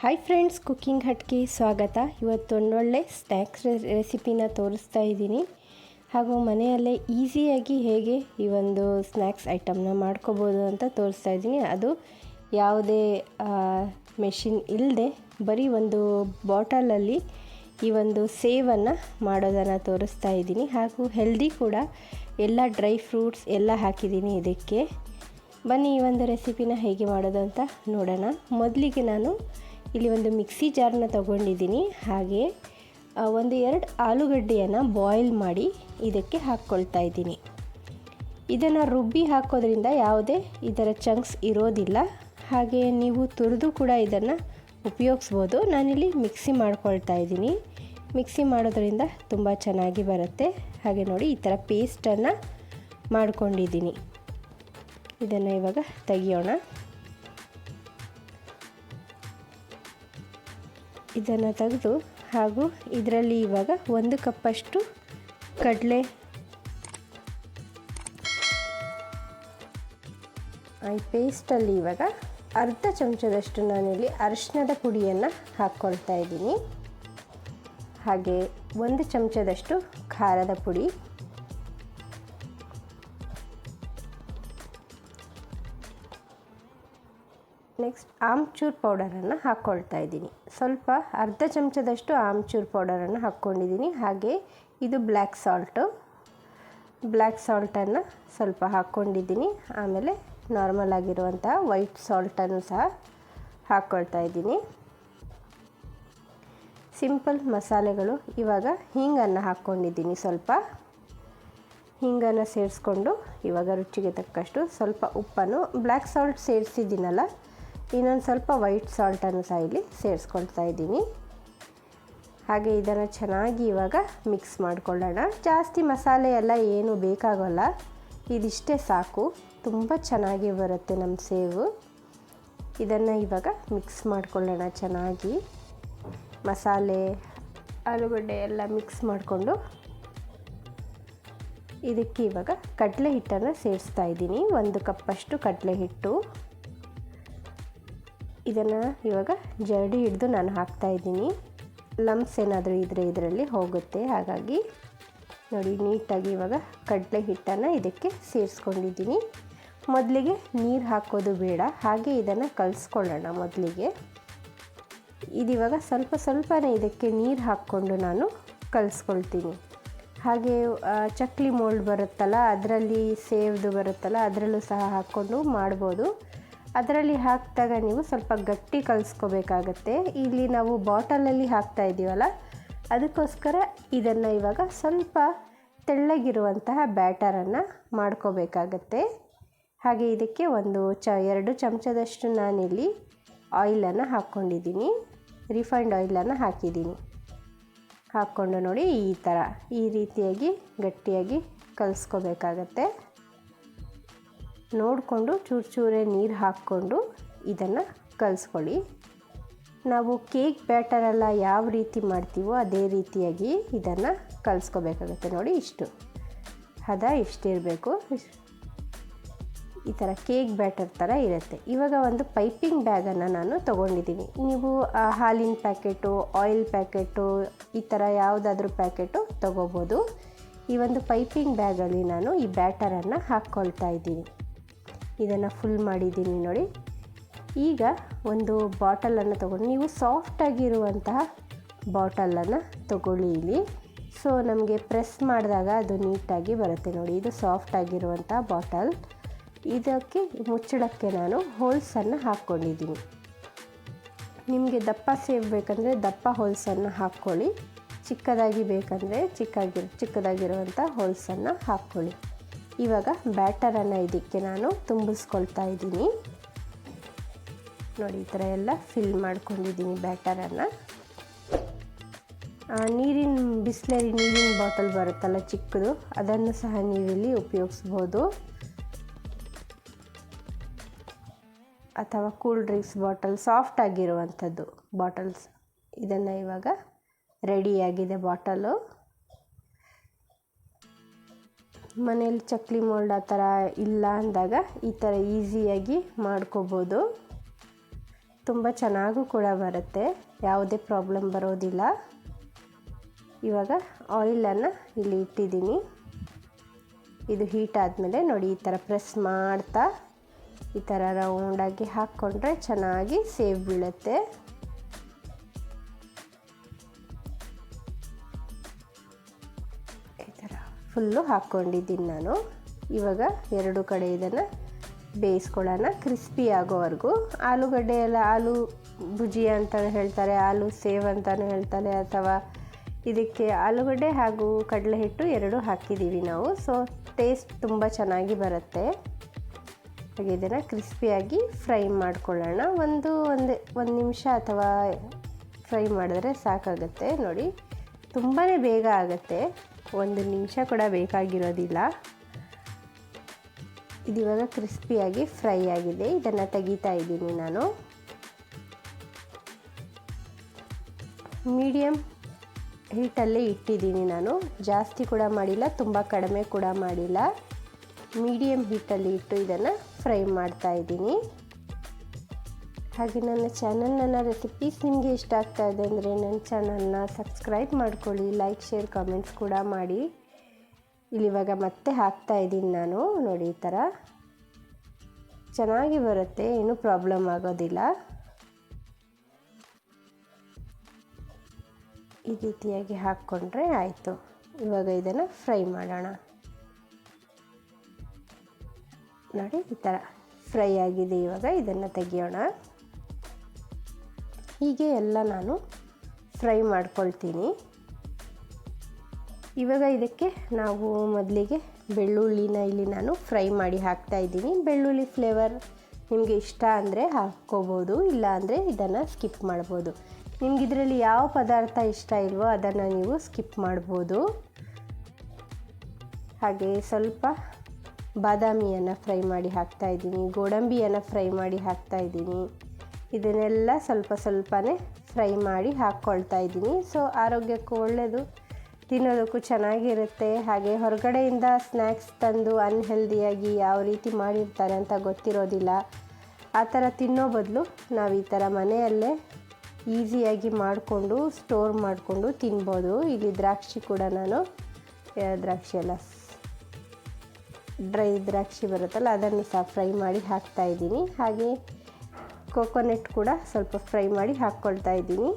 Hi friends cooking ಹಟ್ಗೆ ಸ್ವಾಗತ ಇವತ್ತು ಒಂದೊಳ್ಳೆ ಸ್ನ್ಯಾಕ್ಸ್ ರೆಸಿಪಿನ ತೋರಿಸ್ತಾ ಇದ್ದೀನಿ. ಹಾಗೂ ಮನೆಯಲ್ಲೇ ಈಸಿಯಾಗಿ ಹೇಗೆ ಈ ಒಂದು ಸ್ನ್ಯಾಕ್ಸ್ ಐಟಮ್ನ ಮಾಡ್ಕೋಬೋದು ಅಂತ ತೋರಿಸ್ತಾ ಇದ್ದೀನಿ. ಅದು ಯಾವುದೇ ಮೆಷಿನ್ ಇಲ್ಲದೆ ಬರೀ ಒಂದು ಬಾಟಲಲ್ಲಿ ಈ ಒಂದು ಸೇವನ್ನು ಮಾಡೋದನ್ನು ತೋರಿಸ್ತಾ ಇದ್ದೀನಿ. ಹಾಗೂ ಹೆಲ್ದಿ ಕೂಡ ಎಲ್ಲ ಡ್ರೈ ಫ್ರೂಟ್ಸ್ ಎಲ್ಲ ಹಾಕಿದ್ದೀನಿ ಇದಕ್ಕೆ. ಬನ್ನಿ ಈ ಒಂದು ರೆಸಿಪಿನ ಹೇಗೆ ಮಾಡೋದು ಅಂತ ನೋಡೋಣ. ಮೊದಲಿಗೆ ನಾನು ಇಲ್ಲಿ ಒಂದು ಮಿಕ್ಸಿ ಜಾರನ್ನ ತಗೊಂಡಿದ್ದೀನಿ. ಹಾಗೆ ಒಂದು ಎರಡು ಆಲೂಗಡ್ಡೆಯನ್ನು ಬಾಯ್ಲ್ ಮಾಡಿ ಇದಕ್ಕೆ ಹಾಕ್ಕೊಳ್ತಾ ಇದ್ದೀನಿ. ಇದನ್ನು ರುಬ್ಬಿ ಹಾಕೋದ್ರಿಂದ ಯಾವುದೇ ಇದರ ಚಂಕ್ಸ್ ಇರೋದಿಲ್ಲ. ಹಾಗೆ ನೀವು ತುರಿದು ಕೂಡ ಇದನ್ನು ಉಪಯೋಗಿಸ್ಬೋದು. ನಾನಿಲ್ಲಿ ಮಿಕ್ಸಿ ಮಾಡ್ಕೊಳ್ತಾ ಇದ್ದೀನಿ. ಮಿಕ್ಸಿ ಮಾಡೋದ್ರಿಂದ ತುಂಬ ಚೆನ್ನಾಗಿ ಬರುತ್ತೆ. ಹಾಗೆ ನೋಡಿ, ಈ ಥರ ಪೇಸ್ಟನ್ನು ಮಾಡ್ಕೊಂಡಿದ್ದೀನಿ. ಇದನ್ನು ಇವಾಗ ತೆಗಿಯೋಣ. ಇದನ್ನು ತೆಗೆದು ಹಾಗೂ ಇದರಲ್ಲಿ ಇವಾಗ ಒಂದು ಕಪ್ಪಷ್ಟು ಕಡಲೆ. ಈ ಪೇಸ್ಟಲ್ಲಿ ಇವಾಗ ಅರ್ಧ ಚಮಚದಷ್ಟು ನಾನಿಲ್ಲಿ ಅರಿಶಿಣದ ಪುಡಿಯನ್ನು ಹಾಕ್ಕೊಳ್ತಾ ಇದ್ದೀನಿ. ಹಾಗೆ ಒಂದು ಚಮಚದಷ್ಟು ಖಾರದ ಪುಡಿ. ನೆಕ್ಸ್ಟ್ ಆಮ್ಚೂರ್ ಪೌಡರನ್ನು ಹಾಕ್ಕೊಳ್ತಾ ಇದ್ದೀನಿ. ಸ್ವಲ್ಪ ಅರ್ಧ ಚಮಚದಷ್ಟು ಆಮ್ಚೂರ್ ಪೌಡರನ್ನು ಹಾಕ್ಕೊಂಡಿದ್ದೀನಿ. ಹಾಗೆ ಇದು ಬ್ಲ್ಯಾಕ್ ಸಾಲ್ಟು. ಬ್ಲ್ಯಾಕ್ ಸಾಲ್ಟನ್ನು ಸ್ವಲ್ಪ ಹಾಕ್ಕೊಂಡಿದ್ದೀನಿ. ಆಮೇಲೆ ನಾರ್ಮಲ್ ಆಗಿರುವಂತಹ ವೈಟ್ ಸಾಲ್ಟನ್ನು ಸಹ ಹಾಕ್ಕೊಳ್ತಾ ಇದ್ದೀನಿ. ಸಿಂಪಲ್ ಮಸಾಲೆಗಳು ಇವಾಗ ಹಿಂಗನ್ನು ಹಾಕ್ಕೊಂಡಿದ್ದೀನಿ ಸ್ವಲ್ಪ. ಹಿಂಗನ್ನು ಸೇರಿಸ್ಕೊಂಡು ಇವಾಗ ರುಚಿಗೆ ತಕ್ಕಷ್ಟು ಸ್ವಲ್ಪ ಉಪ್ಪನ್ನು ಬ್ಲ್ಯಾಕ್ ಸಾಲ್ಟ್ ಸೇರಿಸಿದ್ದೀನಲ್ಲ ಇನ್ನೊಂದು ಸ್ವಲ್ಪ ವೈಟ್ ಸಾಲ್ಟನ್ನು ಸಹ ಇಲ್ಲಿ ಸೇರಿಸ್ಕೊಳ್ತಾ ಇದ್ದೀನಿ. ಹಾಗೆ ಇದನ್ನು ಚೆನ್ನಾಗಿ ಇವಾಗ ಮಿಕ್ಸ್ ಮಾಡಿಕೊಳ್ಳೋಣ. ಜಾಸ್ತಿ ಮಸಾಲೆ ಎಲ್ಲ ಏನು ಬೇಕಾಗೋಲ್ಲ. ಇದಿಷ್ಟೇ ಸಾಕು. ತುಂಬ ಚೆನ್ನಾಗಿ ಬರುತ್ತೆ ನಮ್ಮ ಸೇವು. ಇದನ್ನು ಇವಾಗ ಮಿಕ್ಸ್ ಮಾಡಿಕೊಳ್ಳೋಣ ಚೆನ್ನಾಗಿ. ಮಸಾಲೆ, ಆಲೂಗಡ್ಡೆ ಎಲ್ಲ ಮಿಕ್ಸ್ ಮಾಡಿಕೊಂಡು ಇದಕ್ಕೆ ಇವಾಗ ಕಡಲೆ ಹಿಟ್ಟನ್ನು ಸೇರಿಸ್ತಾ ಇದ್ದೀನಿ. ಒಂದು ಕಪ್ಪಷ್ಟು ಕಡಲೆ ಹಿಟ್ಟು. ಇದನ್ನು ಇವಾಗ ಜರಡಿ ಹಿಡಿದು ನಾನು ಹಾಕ್ತಾ ಇದ್ದೀನಿ. ಲಮ್ಸ್ ಏನಾದರೂ ಇದ್ದರೆ ಇದರಲ್ಲಿ ಹೋಗುತ್ತೆ. ಹಾಗಾಗಿ ನೋಡಿ, ನೀಟಾಗಿ ಇವಾಗ ಕಡಲೆ ಹಿಟ್ಟನ್ನು ಇದಕ್ಕೆ ಸೇರಿಸ್ಕೊಂಡಿದ್ದೀನಿ. ಮೊದಲಿಗೆ ನೀರು ಹಾಕೋದು ಬೇಡ. ಹಾಗೆ ಇದನ್ನು ಕಲಿಸ್ಕೊಳ್ಳೋಣ ಮೊದಲಿಗೆ. ಇದಿವಾಗ ಸ್ವಲ್ಪ ಸ್ವಲ್ಪನೇ ಇದಕ್ಕೆ ನೀರು ಹಾಕ್ಕೊಂಡು ನಾನು ಕಲಿಸ್ಕೊಳ್ತೀನಿ. ಹಾಗೆ ಚಕ್ಲಿ ಮೋಲ್ಡ್ ಬರುತ್ತಲ್ಲ, ಅದರಲ್ಲಿ ಸೇವ್ದು ಬರುತ್ತಲ್ಲ, ಅದರಲ್ಲೂ ಸಹ ಹಾಕ್ಕೊಂಡು ಮಾಡ್ಬೋದು. ಅದರಲ್ಲಿ ಹಾಕಿದಾಗ ನೀವು ಸ್ವಲ್ಪ ಗಟ್ಟಿ ಕಲಿಸ್ಕೋಬೇಕಾಗತ್ತೆ. ಇಲ್ಲಿ ನಾವು ಬಾಟಲಲ್ಲಿ ಹಾಕ್ತಾ ಇದ್ದೀವಲ್ಲ ಅದಕ್ಕೋಸ್ಕರ ಇದನ್ನು ಇವಾಗ ಸ್ವಲ್ಪ ತೆಳ್ಳಗಿರುವಂತಹ ಬ್ಯಾಟರನ್ನು ಮಾಡ್ಕೋಬೇಕಾಗತ್ತೆ. ಹಾಗೆ ಇದಕ್ಕೆ ಒಂದು ಚ, ಎರಡು ಚಮಚದಷ್ಟು ನಾನಿಲ್ಲಿ ಆಯಿಲನ್ನು ಹಾಕ್ಕೊಂಡಿದ್ದೀನಿ. ರಿಫೈಂಡ್ ಆಯಿಲನ್ನು ಹಾಕಿದ್ದೀನಿ. ಹಾಕ್ಕೊಂಡು ನೋಡಿ ಈ ಥರ, ಈ ರೀತಿಯಾಗಿ ಗಟ್ಟಿಯಾಗಿ ಕಲಿಸ್ಕೋಬೇಕಾಗತ್ತೆ. ನೋಡಿಕೊಂಡು ಚೂರು ಚೂರೇ ನೀರು ಹಾಕ್ಕೊಂಡು ಇದನ್ನು ಕಲಿಸ್ಕೊಳ್ಳಿ. ನಾವು ಕೇಕ್ ಬ್ಯಾಟರೆಲ್ಲ ಯಾವ ರೀತಿ ಮಾಡ್ತೀವೋ ಅದೇ ರೀತಿಯಾಗಿ ಇದನ್ನು ಕಲಿಸ್ಕೋಬೇಕಾಗುತ್ತೆ ನೋಡಿ ಇಷ್ಟು. ಹದ ಇಷ್ಟಿರಬೇಕು ಈ ಥರ ಕೇಕ್ ಬ್ಯಾಟರ್ ಥರ ಇರುತ್ತೆ. ಇವಾಗ ಒಂದು ಪೈಪಿಂಗ್ ಬ್ಯಾಗನ್ನು ನಾನು ತೊಗೊಂಡಿದ್ದೀನಿ ನೀವು ಹಾಲಿನ ಪ್ಯಾಕೆಟು, ಆಯಿಲ್ ಪ್ಯಾಕೆಟು, ಈ ಥರ ಯಾವುದಾದ್ರೂ ಪ್ಯಾಕೆಟು ತೊಗೋಬೋದು. ಈ ಒಂದು ಪೈಪಿಂಗ್ ಬ್ಯಾಗಲ್ಲಿ ನಾನು ಈ ಬ್ಯಾಟರನ್ನು ಹಾಕ್ಕೊಳ್ತಾ ಇದ್ದೀನಿ. ಇದನ್ನು ಫುಲ್ ಮಾಡಿದ್ದೀನಿ ನೋಡಿ. ಈಗ ಒಂದು ಬಾಟಲನ್ನು ತೊಗೊಂಡು, ನೀವು ಸಾಫ್ಟಾಗಿರುವಂತಹ ಬಾಟಲನ್ನು ತಗೊಳ್ಳಿ ಇಲ್ಲಿ. ಸೊ ನಮಗೆ ಪ್ರೆಸ್ ಮಾಡಿದಾಗ ಅದು ನೀಟಾಗಿ ಬರುತ್ತೆ ನೋಡಿ. ಇದು ಸಾಫ್ಟಾಗಿರುವಂಥ ಬಾಟಲ್ ಇದಕ್ಕೆ ಮುಚ್ಚಳಕ್ಕೆ ನಾನು ಹೋಲ್ಸನ್ನು ಹಾಕ್ಕೊಂಡಿದ್ದೀನಿ. ನಿಮಗೆ ದಪ್ಪ ಸೇವ್ ಬೇಕಂದರೆ ದಪ್ಪ ಹೋಲ್ಸನ್ನು ಹಾಕ್ಕೊಳ್ಳಿ. ಚಿಕ್ಕದಾಗಿ ಬೇಕಂದರೆ ಚಿಕ್ಕಾಗಿ ಚಿಕ್ಕದಾಗಿರುವಂಥ ಹೋಲ್ಸನ್ನು ಹಾಕ್ಕೊಳ್ಳಿ. ಇವಾಗ ಬ್ಯಾಟರನ್ನು ಇದಕ್ಕೆ ನಾನು ತುಂಬಿಸ್ಕೊಳ್ತಾ ಇದ್ದೀನಿ. ನೋಡಿ, ಈ ಥರ ಎಲ್ಲ ಫಿಲ್ ಮಾಡ್ಕೊಂಡಿದ್ದೀನಿ ಬ್ಯಾಟರನ್ನು. ನೀರಿನ ಬಿಸ್ಲರಿ ನೀರಿನ ಬಾಟಲ್ ಬರುತ್ತಲ್ಲ ಚಿಕ್ಕದು, ಅದನ್ನು ಸಹ ನೀವಿಲ್ಲಿ ಉಪಯೋಗಿಸ್ಬೋದು. ಅಥವಾ ಕೂಲ್ ಡ್ರಿಂಕ್ಸ್ ಬಾಟಲ್ ಸಾಫ್ಟ್ ಆಗಿರುವಂಥದ್ದು ಬಾಟಲ್ಸ್ ಇದನ್ನು ಇವಾಗ ರೆಡಿಯಾಗಿದೆ ಬಾಟಲು ಮನೇಲಿ ಚಕ್ಲಿ ಮೋಲ್ಡ್ ಆ ಥರ ಇಲ್ಲ ಅಂದಾಗ ಈ ಥರ ಈಸಿಯಾಗಿ ಮಾಡ್ಕೋಬೋದು. ತುಂಬ ಚೆನ್ನಾಗೂ ಕೂಡ ಬರುತ್ತೆ, ಯಾವುದೇ ಪ್ರಾಬ್ಲಮ್ ಬರೋದಿಲ್ಲ. ಇವಾಗ ಆಯಿಲನ್ನು ಇಲ್ಲಿ ಇಟ್ಟಿದ್ದೀನಿ. ಇದು ಹೀಟ್ ಆದಮೇಲೆ ನೋಡಿ, ಈ ಥರ ಪ್ರೆಸ್ ಮಾಡ್ತಾ ಈ ಥರ ರೌಂಡಾಗಿ ಹಾಕ್ಕೊಂಡ್ರೆ ಚೆನ್ನಾಗಿ ಸೇವ್ ಬೀಳುತ್ತೆ. ಫುಲ್ಲು ಹಾಕ್ಕೊಂಡಿದ್ದೀನಿ ನಾನು. ಇವಾಗ ಎರಡು ಕಡೆ ಇದನ್ನು ಬೇಯಿಸ್ಕೊಳ್ಳೋಣ. ಕ್ರಿಸ್ಪಿ ಆಗೋವರೆಗೂ. ಆಲೂಗಡ್ಡೆ ಎಲ್ಲ ಆಲೂ ಭುಜಿ ಅಂತ ಹೇಳ್ತಾರೆ, ಆಲೂ ಸೇವ್ ಅಂತಲೂ ಹೇಳ್ತಾರೆ ಅಥವಾ ಇದಕ್ಕೆ ಆಲೂಗಡ್ಡೆ ಹಾಗೂ ಕಡಲೆ ಹಿಟ್ಟು ಎರಡು ಹಾಕಿದ್ದೀವಿ ನಾವು. ಸೊ ಟೇಸ್ಟ್ ತುಂಬ ಚೆನ್ನಾಗಿ ಬರುತ್ತೆ. ಹಾಗೆ ಇದನ್ನು ಕ್ರಿಸ್ಪಿಯಾಗಿ ಫ್ರೈ ಮಾಡ್ಕೊಳ್ಳೋಣ. ಒಂದು ಒಂದು ಒಂದು ನಿಮಿಷ ಅಥವಾ ಫ್ರೈ ಮಾಡಿದ್ರೆ ಸಾಕಾಗುತ್ತೆ. ನೋಡಿ ತುಂಬಾ ಬೇಗ ಆಗುತ್ತೆ. ಒಂದು ನಿಮಿಷ ಕೂಡ ಬೇಕಾಗಿರೋದಿಲ್ಲ. ಇದಿವಾಗ ಕ್ರಿಸ್ಪಿಯಾಗಿ ಫ್ರೈ ಆಗಿದೆ. ಇದನ್ನು ತೆಗಿತಾ ಇದ್ದೀನಿ ನಾನು. ಮೀಡಿಯಮ್ ಹೀಟಲ್ಲೇ ಇಟ್ಟಿದ್ದೀನಿ ನಾನು. ಜಾಸ್ತಿ ಕೂಡ ಮಾಡಿಲ್ಲ, ತುಂಬ ಕಡಿಮೆ ಕೂಡ ಮಾಡಿಲ್ಲ. ಮೀಡಿಯಮ್ ಹೀಟಲ್ಲಿ ಇಟ್ಟು ಇದನ್ನು ಫ್ರೈ ಮಾಡ್ತಾ ಇದ್ದೀನಿ. ಹಾಗೆ ನನ್ನ ಚಾನಲ್ ನನ್ನ ರೆಸಿಪೀಸ್ ನಿಮಗೆ ಇಷ್ಟ ಆಗ್ತಾ ಇದೆ ಅಂದರೆ ನನ್ನ ಚಾನಲ್ನ ಸಬ್ಸ್ಕ್ರೈಬ್ ಮಾಡ್ಕೊಳ್ಳಿ ಲೈಕ್ ಶೇರ್ ಕಾಮೆಂಟ್ಸ್ ಕೂಡ ಮಾಡಿ. ಇಲ್ಲಿವಾಗ ಮತ್ತೆ ಹಾಕ್ತಾ ಇದ್ದೀನಿ ನಾನು, ನೋಡಿ ಈ ಥರ ಚೆನ್ನಾಗಿ ಬರುತ್ತೆ, ಏನೂ ಪ್ರಾಬ್ಲಮ್ ಆಗೋದಿಲ್ಲ. ಈ ರೀತಿಯಾಗಿ ಹಾಕ್ಕೊಂಡ್ರೆ ಆಯಿತು. ಇವಾಗ ಇದನ್ನು ಫ್ರೈ ಮಾಡೋಣ. ನೋಡಿ ಈ ಥರ ಫ್ರೈ ಆಗಿದೆ, ಇವಾಗ ಇದನ್ನು ತೆಗಿಯೋಣ. ಹೀಗೆ ಎಲ್ಲ ನಾನು ಫ್ರೈ ಮಾಡ್ಕೊಳ್ತೀನಿ. ಇವಾಗ ಇದಕ್ಕೆ ನಾವು ಮೊದಲಿಗೆ ಬೆಳ್ಳುಳ್ಳಿನ ಇಲ್ಲಿ ನಾನು ಫ್ರೈ ಮಾಡಿ ಹಾಕ್ತಾ ಇದ್ದೀನಿ. ಬೆಳ್ಳುಳ್ಳಿ ಫ್ಲೇವರ್ ನಿಮಗೆ ಇಷ್ಟ ಅಂದರೆ ಹಾಕ್ಕೋಬೋದು, ಇಲ್ಲ ಅಂದರೆ ಇದನ್ನು ಸ್ಕಿಪ್ ಮಾಡ್ಬೋದು. ನಿಮ್ಗೆ ಇದರಲ್ಲಿ ಯಾವ ಪದಾರ್ಥ ಇಷ್ಟ ಇಲ್ವೋ ಅದನ್ನು ನೀವು ಸ್ಕಿಪ್ ಮಾಡ್ಬೋದು. ಹಾಗೆ ಸ್ವಲ್ಪ ಬಾದಾಮಿಯನ್ನು ಫ್ರೈ ಮಾಡಿ ಹಾಕ್ತಾ ಇದ್ದೀನಿ, ಗೋಡಂಬಿಯನ್ನು ಫ್ರೈ ಮಾಡಿ ಹಾಕ್ತಾ ಇದ್ದೀನಿ. ಇದನ್ನೆಲ್ಲ ಸ್ವಲ್ಪ ಸ್ವಲ್ಪನೇ ಫ್ರೈ ಮಾಡಿ ಹಾಕ್ಕೊಳ್ತಾ ಇದ್ದೀನಿ. ಸೊ ಆರೋಗ್ಯಕ್ಕೂ ಒಳ್ಳೆಯದು ತಿನ್ನೋದಕ್ಕೂ ಚೆನ್ನಾಗಿರುತ್ತೆ. ಹಾಗೆ ಹೊರಗಡೆಯಿಂದ ಸ್ನ್ಯಾಕ್ಸ್ ತಂದು ಅನ್ಹೆಲ್ದಿಯಾಗಿ ಯಾವ ರೀತಿ ಮಾಡಿರ್ತಾರೆ ಅಂತ ಗೊತ್ತಿರೋದಿಲ್ಲ. ಆ ಥರ ತಿನ್ನೋ ಬದಲು ನಾವು ಈ ಥರ ಮನೆಯಲ್ಲೇ ಈಸಿಯಾಗಿ ಮಾಡಿಕೊಂಡು, ಸ್ಟೋರ್ ಮಾಡಿಕೊಂಡು ತಿನ್ಬೋದು. ಇಲ್ಲಿ ದ್ರಾಕ್ಷಿ ಕೂಡ ನಾನು ದ್ರಾಕ್ಷಿ ಎಲ್ಲ ಡ್ರೈ ದ್ರಾಕ್ಷಿ ಬರುತ್ತಲ್ಲ, ಅದನ್ನು ಸಹ ಫ್ರೈ ಮಾಡಿ ಹಾಕ್ತಾ ಇದ್ದೀನಿ. ಹಾಗೆ ಕೋಕೋನಟ್ ಕೂಡ ಸ್ವಲ್ಪ ಫ್ರೈ ಮಾಡಿ ಹಾಕ್ಕೊಳ್ತಾ ಇದ್ದೀನಿ.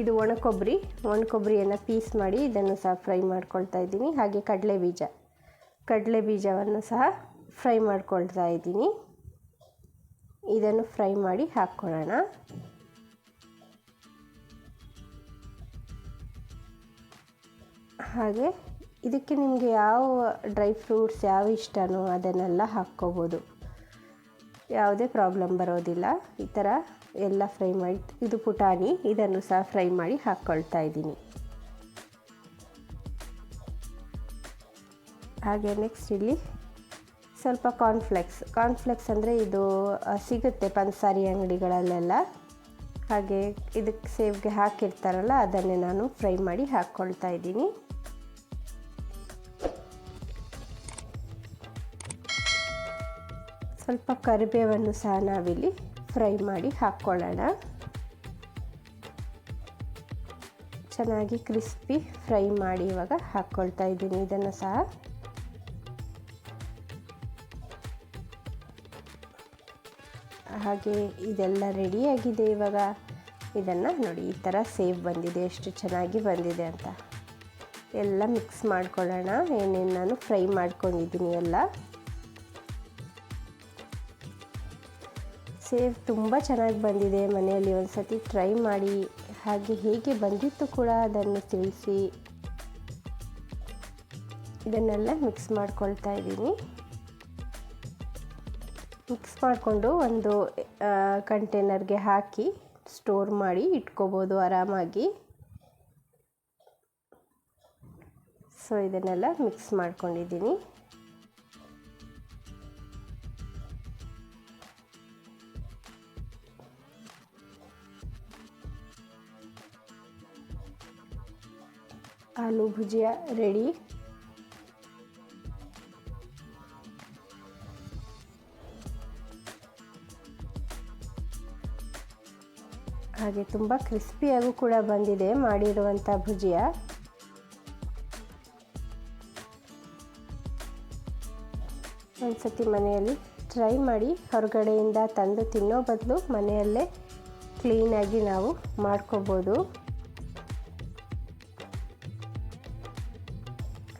ಇದು ಒಣ ಕೊಬ್ಬರಿ ಒಣ ಕೊಬ್ಬರಿಯನ್ನು ಪೀಸ್ ಮಾಡಿ ಇದನ್ನು ಸಹ ಫ್ರೈ ಮಾಡ್ಕೊಳ್ತಾ ಇದ್ದೀನಿ. ಹಾಗೆ ಕಡಲೆ ಬೀಜ, ಕಡಲೆ ಬೀಜವನ್ನು ಸಹ ಫ್ರೈ ಮಾಡ್ಕೊಳ್ತಾ ಇದ್ದೀನಿ. ಇದನ್ನು ಫ್ರೈ ಮಾಡಿ ಹಾಕ್ಕೊಳ್ಳೋಣ. ಹಾಗೆ ಇದಕ್ಕೆ ನಿಮಗೆ ಯಾವ ಡ್ರೈ ಫ್ರೂಟ್ಸ್ ಯಾವ ಇಷ್ಟನೋ ಅದನ್ನೆಲ್ಲ ಹಾಕ್ಕೋಬೋದು. ಯಾವುದೇ ಪ್ರಾಬ್ಲಮ್ ಬರೋದಿಲ್ಲ. ಈ ಥರ ಎಲ್ಲ ಫ್ರೈ ಮಾಡಿ, ಇದು ಪುಟಾಣಿ, ಇದನ್ನು ಸಹ ಫ್ರೈ ಮಾಡಿ ಹಾಕ್ಕೊಳ್ತಾ ಇದ್ದೀನಿ. ಹಾಗೆ ನೆಕ್ಸ್ಟ್ ಇಲ್ಲಿ ಸ್ವಲ್ಪ ಕಾರ್ನ್ಫ್ಲೆಕ್ಸ್ ಕಾರ್ನ್ಫ್ಲೆಕ್ಸ್ ಅಂದರೆ ಇದು ಸಿಗುತ್ತೆ ಪಂಸಾರಿ ಅಂಗಡಿಗಳಲ್ಲೆಲ್ಲ. ಹಾಗೆ ಇದಕ್ಕೆ ಸೇವ್ಗೆ ಹಾಕಿರ್ತಾರಲ್ಲ, ಅದನ್ನೇ ನಾನು ಫ್ರೈ ಮಾಡಿ ಹಾಕ್ಕೊಳ್ತಾ ಇದ್ದೀನಿ. ಸ್ವಲ್ಪ ಕರಿಬೇವನ್ನು ಸಹ ನಾವಿಲ್ಲಿ ಫ್ರೈ ಮಾಡಿ ಹಾಕ್ಕೊಳ್ಳೋಣ. ಚೆನ್ನಾಗಿ ಕ್ರಿಸ್ಪಿ ಫ್ರೈ ಮಾಡಿ ಇವಾಗ ಹಾಕ್ಕೊಳ್ತಾ ಇದ್ದೀನಿ ಇದನ್ನು ಸಹ. ಹಾಗೆ ಇದೆಲ್ಲ ರೆಡಿಯಾಗಿದೆ ಇವಾಗ. ಇದನ್ನು ನೋಡಿ, ಈ ಥರ ಸೇವ್ ಬಂದಿದೆ, ಎಷ್ಟು ಚೆನ್ನಾಗಿ ಬಂದಿದೆ ಅಂತ. ಎಲ್ಲ ಮಿಕ್ಸ್ ಮಾಡ್ಕೊಳ್ಳೋಣ. ಏನೇನು ನಾನು ಫ್ರೈ ಮಾಡ್ಕೊಂಡಿದ್ದೀನಿ ಎಲ್ಲ. ಸೇವ್ ತುಂಬ ಚೆನ್ನಾಗಿ ಬಂದಿದೆ. ಮನೆಯಲ್ಲಿ ಒಂದು ಸತಿ ಟ್ರೈ ಮಾಡಿ, ಹಾಗೆ ಹೇಗೆ ಬಂದಿತ್ತು ಕೂಡ ಅದನ್ನು ತಿಳಿಸಿ. ಇದನ್ನೆಲ್ಲ ಮಿಕ್ಸ್ ಮಾಡ್ಕೊಳ್ತಾ ಇದ್ದೀನಿ. ಮಿಕ್ಸ್ ಮಾಡಿಕೊಂಡು ಒಂದು ಕಂಟೈನರ್ಗೆ ಹಾಕಿ ಸ್ಟೋರ್ ಮಾಡಿ ಇಟ್ಕೋಬೋದು ಆರಾಮಾಗಿ. ಸೊ ಇದನ್ನೆಲ್ಲ ಮಿಕ್ಸ್ ಮಾಡ್ಕೊಂಡಿದ್ದೀನಿ. ಆಲೂ ಭುಜಿಯ ರೆಡಿ. ಹಾಗೆ ತುಂಬ ಕ್ರಿಸ್ಪಿಯಾಗೂ ಕೂಡ ಬಂದಿದೆ ಮಾಡಿರುವಂಥ ಭುಜಿಯ. ಒಂದ್ಸತಿ ಮನೆಯಲ್ಲಿ ಟ್ರೈ ಮಾಡಿ ಹೊರಗಡೆಯಿಂದ ತಂದು ತಿನ್ನೋ ಬದಲು ಮನೆಯಲ್ಲೇ ಕ್ಲೀನಾಗಿ ನಾವು ಮಾಡ್ಕೋಬೋದು.